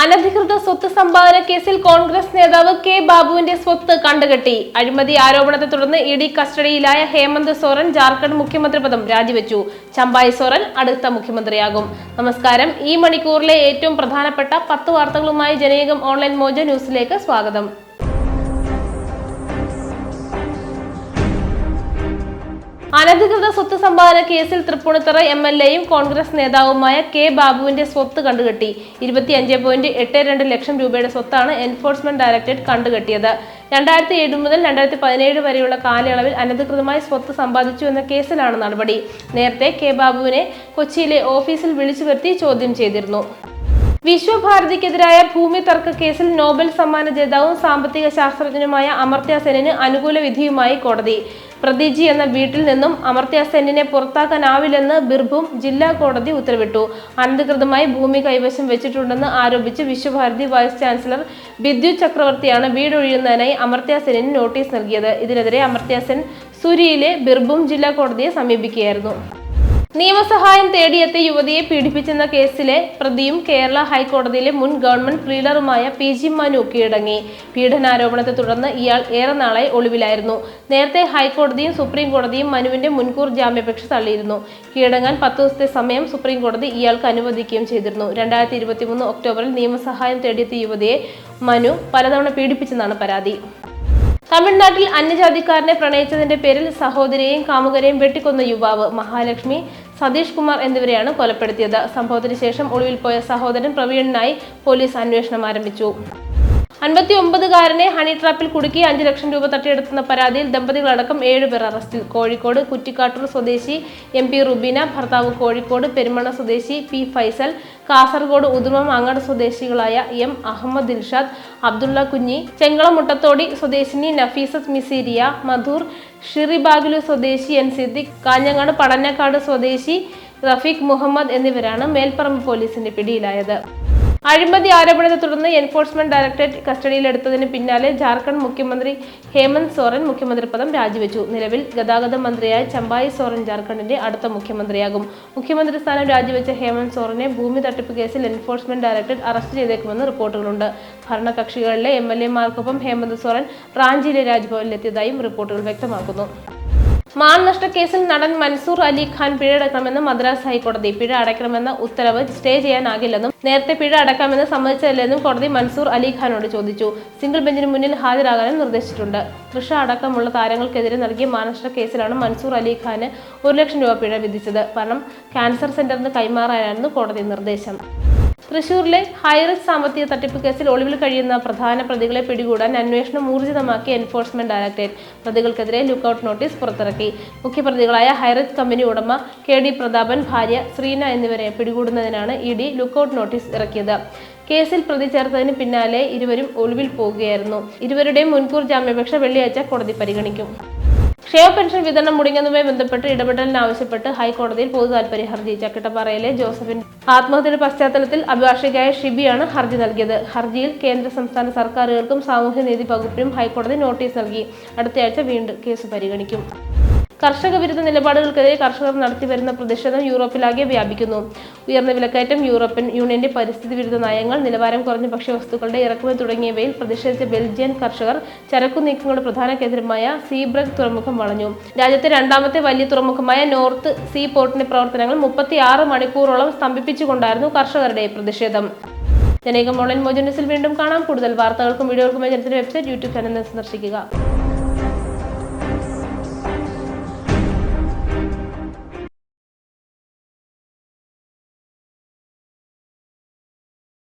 അനധികൃത സ്വത്ത് സമ്പാദന കേസിൽ കോൺഗ്രസ് നേതാവ് കെ ബാബുവിന്റെ സ്വത്ത് കണ്ടുകെട്ടി. അഴിമതി ആരോപണത്തെ തുടർന്ന് ഇഡി കസ്റ്റഡിയിലായ ഹേമന്ത് സോറൻ ജാർഖണ്ഡ് മുഖ്യമന്ത്രി പദം രാജിവെച്ചു. ചമ്പായ് സോറൻ അടുത്ത മുഖ്യമന്ത്രിയാകും. നമസ്കാരം. ഈ മണിക്കൂറിലെ ഏറ്റവും പ്രധാനപ്പെട്ട പത്ത് വാർത്തകളുമായി ജനയുഗം ഓൺലൈൻ മോജ ന്യൂസിലേക്ക് സ്വാഗതം. അനധികൃത സ്വത്ത് സമ്പാദന കേസിൽ തൃപ്പൂണിത്തറ എം എൽ എയും കോൺഗ്രസ് നേതാവുമായ കെ ബാബുവിന്റെ സ്വത്ത് കണ്ടുകെട്ടി. ഇരുപത്തിയഞ്ച് പോയിന്റ് എട്ട് രണ്ട് ലക്ഷം രൂപയുടെ സ്വത്താണ് എൻഫോഴ്സ്മെന്റ് ഡയറക്ടറേറ്റ് കണ്ടുകെട്ടിയത്. രണ്ടായിരത്തി ഏഴ് മുതൽ രണ്ടായിരത്തി പതിനേഴ് വരെയുള്ള കാലയളവിൽ അനധികൃതമായി സ്വത്ത് സമ്പാദിച്ചു എന്ന കേസിലാണ് നടപടി. നേരത്തെ കെ ബാബുവിനെ കൊച്ചിയിലെ ഓഫീസിൽ വിളിച്ചു വരുത്തി ചോദ്യം ചെയ്തിരുന്നു. വിശ്വഭാരതിക്കെതിരായ ഭൂമി തർക്ക കേസിൽ നോബൽ സമ്മാന ജേതാവും സാമ്പത്തിക ശാസ്ത്രജ്ഞനുമായ അമർത്യ സെനിന് അനുകൂല വിധിയുമായി കോടതി. പ്രതീജി എന്ന വീട്ടിൽ നിന്നും അമർത്യ സെന്നിനെ പുറത്താക്കാനാവില്ലെന്ന് ബിർഭൂം ജില്ലാ കോടതി ഉത്തരവിട്ടു. അനധികൃതമായി ഭൂമി കൈവശം വെച്ചിട്ടുണ്ടെന്ന് ആരോപിച്ച് വിശ്വഭാരതി വൈസ് ചാൻസലർ ബിദ്യു ചക്രവർത്തിയാണ് വീടൊഴിയുന്നതിനായി അമർത്യ സെന്നിന് നോട്ടീസ് നൽകിയത്. ഇതിനെതിരെ അമർത്യ സെൻ സുരിയിലെ ബിർഭൂം ജില്ലാ കോടതിയെ സമീപിക്കുകയായിരുന്നു. നിയമസഹായം തേടിയെത്തിയ യുവതിയെ പീഡിപ്പിച്ചെന്ന കേസിലെ പ്രതിയും കേരള ഹൈക്കോടതിയിലെ മുൻ ഗവൺമെന്റ് പ്രീഡറുമായ പി ജി മനു കീഴടങ്ങി. പീഡനാരോപണത്തെ തുടർന്ന് ഇയാൾ ഏറെ നാളായി ഒളിവിലായിരുന്നു. നേരത്തെ ഹൈക്കോടതിയും സുപ്രീം കോടതിയും മനുവിന്റെ മുൻകൂർ ജാമ്യാപേക്ഷ തള്ളിയിരുന്നു. കീഴടങ്ങാൻ പത്ത് ദിവസത്തെ സമയം സുപ്രീം കോടതി ഇയാൾക്ക് അനുവദിക്കുകയും ചെയ്തിരുന്നു. രണ്ടായിരത്തി ഇരുപത്തിമൂന്ന് ഒക്ടോബറിൽ നിയമസഹായം തേടിയെത്തിയ യുവതിയെ മനു പലതവണ പീഡിപ്പിച്ചെന്നാണ് പരാതി. തമിഴ്നാട്ടിൽ അന്യജാതിക്കാരനെ പ്രണയിച്ചതിന്റെ പേരിൽ സഹോദരിയെയും കാമുകരെയും വെട്ടിക്കൊന്ന യുവാവ് മഹാലക്ഷ്മി സതീഷ് കുമാർ എന്നിവരെയാണ് കൊലപ്പെടുത്തിയത്. സംഭവത്തിന് ശേഷം ഒളിവിൽ പോയ സഹോദരൻ പ്രവീണിനായി പോലീസ് അന്വേഷണം ആരംഭിച്ചു. അൻപത്തി ഒമ്പതുകാരനെ ഹണി ട്രാപ്പിൽ കുടുക്കി അഞ്ച് ലക്ഷം രൂപ തട്ടിയെടുത്തുന്ന പരാതിയിൽ ദമ്പതികളടക്കം ഏഴുപേർ അറസ്റ്റിൽ കോഴിക്കോട് കുറ്റിക്കാട്ടൂർ സ്വദേശി എം പി റുബീന ഭർത്താവ് കോഴിക്കോട് പെരുമണ സ്വദേശി പി ഫൈസൽ കാസർഗോഡ് ഉദുമം അങ്ങാട് സ്വദേശികളായ എം അഹമ്മദ് ദിൽഷാദ് അബ്ദുള്ള കുഞ്ഞി ചെങ്കളമുട്ടത്തോടി സ്വദേശിനി നഫീസത്ത് മിസീരിയ മധൂർ ഷിറിബാഗിലു സ്വദേശി എൻ സിദ്ദിഖ് കാഞ്ഞങ്ങാട് പടന്നക്കാട് സ്വദേശി റഫീഖ് മുഹമ്മദ് എന്നിവരാണ് മേൽപ്പറമ്പ് പോലീസിന്റെ പിടിയിലായത്. അഴിമതി ആരോപണത്തെ തുടർന്ന് എൻഫോഴ്സ്മെന്റ് ഡയറക്ടറേറ്റ് കസ്റ്റഡിയിലെടുത്തതിന് പിന്നാലെ ജാർഖണ്ഡ് മുഖ്യമന്ത്രി ഹേമന്ത് സോറൻ മുഖ്യമന്ത്രി പദം രാജിവെച്ചു. നിലവിൽ ഗതാഗത മന്ത്രിയായ ചമ്പായി സോറൻ ജാർഖണ്ഡിന്റെ അടുത്ത മുഖ്യമന്ത്രിയാകും. മുഖ്യമന്ത്രി സ്ഥാനം രാജിവെച്ച ഹേമന്ത് സോറനെ ഭൂമി തട്ടിപ്പ് കേസിൽ എൻഫോഴ്സ്മെന്റ് ഡയറക്ടറേറ്റ് അറസ്റ്റ് ചെയ്തേക്കുമെന്ന് റിപ്പോർട്ടുകളുണ്ട്. ഭരണകക്ഷികളിലെ എം എൽ എമാർക്കൊപ്പം ഹേമന്ത് സോറൻ റാഞ്ചിയിലെ രാജ്ഭവനിലെത്തിയതായും റിപ്പോർട്ടുകൾ വ്യക്തമാക്കുന്നു. മാനനഷ്ട കേസിൽ നടൻ മൻസൂർ അലി ഖാൻ പിഴ അടക്കണമെന്ന് മദ്രാസ് ഹൈക്കോടതി. പിഴ അടയ്ക്കണമെന്ന ഉത്തരവ് സ്റ്റേ ചെയ്യാനാകില്ലെന്നും നേരത്തെ പിഴ അടക്കാമെന്ന് സമ്മതിച്ചതല്ലെന്നും കോടതി മൻസൂർ അലി ഖാനോട് ചോദിച്ചു. സിംഗിൾ ബെഞ്ചിന് മുന്നിൽ ഹാജരാകാനും നിർദ്ദേശിച്ചിട്ടുണ്ട്. തൃഷ അടക്കമുള്ള താരങ്ങൾക്കെതിരെ നൽകിയ മാനനഷ്ട കേസിലാണ് മൻസൂർ അലി ഖാന് ഒരു ലക്ഷം രൂപ പിഴ വിധിച്ചത്. പണം ക്യാൻസർ സെന്ററിന് കൈമാറാനായിരുന്നു കോടതി നിർദ്ദേശം. തൃശൂരിലെ ഹൈറിസ്ക് സാമ്പത്തിക തട്ടിപ്പ് കേസിൽ ഒളിവിൽ കഴിയുന്ന പ്രധാന പ്രതികളെ പിടികൂടാൻ അന്വേഷണം ഊർജിതമാക്കി എൻഫോഴ്സ്മെന്റ് ഡയറക്ടറേറ്റ്. പ്രതികൾക്കെതിരെ ലുക്കൌട്ട് നോട്ടീസ് പുറത്തിറക്കി. മുഖ്യപ്രതികളായ ഹൈറിസ് കമ്പനി ഉടമ കെ ഡി പ്രതാപൻ ഭാര്യ ശ്രീന എന്നിവരെ പിടികൂടുന്നതിനാണ് ഇ ഡി ലുക്കൌട്ട് നോട്ടീസ് ഇറക്കിയത്. കേസിൽ പ്രതി ചേർത്തതിന് പിന്നാലെ ഇരുവരും ഒളിവിൽ പോവുകയായിരുന്നു. ഇരുവരുടെയും മുൻകൂർ ജാമ്യാപേക്ഷ വെള്ളിയാഴ്ച കോടതി പരിഗണിക്കും. ക്ഷേമ പെൻഷൻ വിതരണം മുടങ്ങുന്നതുമായി ബന്ധപ്പെട്ട് ഇടപെടലിന് ആവശ്യപ്പെട്ട് ഹൈക്കോടതിയിൽ പൊതു താല്പര്യ ഹർജി ചക്കിട്ടപ്പാറയിലെ ജോസഫിന്റെ ആത്മഹത്യയുടെ പശ്ചാത്തലത്തിൽ അഭിഭാഷകയായ ഷിബിയാണ് ഹർജി നൽകിയത്. ഹർജിയിൽ കേന്ദ്ര സംസ്ഥാന സർക്കാരുകൾക്കും സാമൂഹ്യനീതി വകുപ്പിനും ഹൈക്കോടതി നോട്ടീസ് നൽകി. അടുത്തയാഴ്ച വീണ്ടും കേസ് പരിഗണിക്കും. കർഷക വിരുദ്ധ നിലപാടുകൾക്കെതിരെ കർഷകർ നടത്തിവരുന്ന പ്രതിഷേധം യൂറോപ്പിലാകെ വ്യാപിക്കുന്നു. ഉയർന്ന വിലക്കയറ്റം യൂറോപ്യൻ യൂണിയന്റെ പരിസ്ഥിതി വിരുദ്ധ നയങ്ങൾ നിലവാരം കുറഞ്ഞ ഭക്ഷ്യവസ്തുക്കളുടെ ഇറക്കുമതി തുടങ്ങിയവയിൽ പ്രതിഷേധിച്ച ബെൽജിയൻ കർഷകർ ചരക്കു നീക്കങ്ങളുടെ പ്രധാന കേന്ദ്രമായ സീബ്രഗ് തുറമുഖം വളഞ്ഞു. രാജ്യത്തെ രണ്ടാമത്തെ വലിയ തുറമുഖമായ നോർത്ത് സീ പോർട്ടിന്റെ പ്രവർത്തനങ്ങൾ മുപ്പത്തി ആറ് മണിക്കൂറോളം സ്തംഭിപ്പിച്ചുകൊണ്ടായിരുന്നു കർഷകരുടെ പ്രതിഷേധം. ജനകം ഓൺലൈൻ മോജ വീണ്ടും കാണാം. കൂടുതൽ വാർത്തകൾക്കും വീഡിയോകൾക്കുമായി വെബ്സൈറ്റ് യൂട്യൂബ് ചാനൽ സന്ദർശിക്കുക.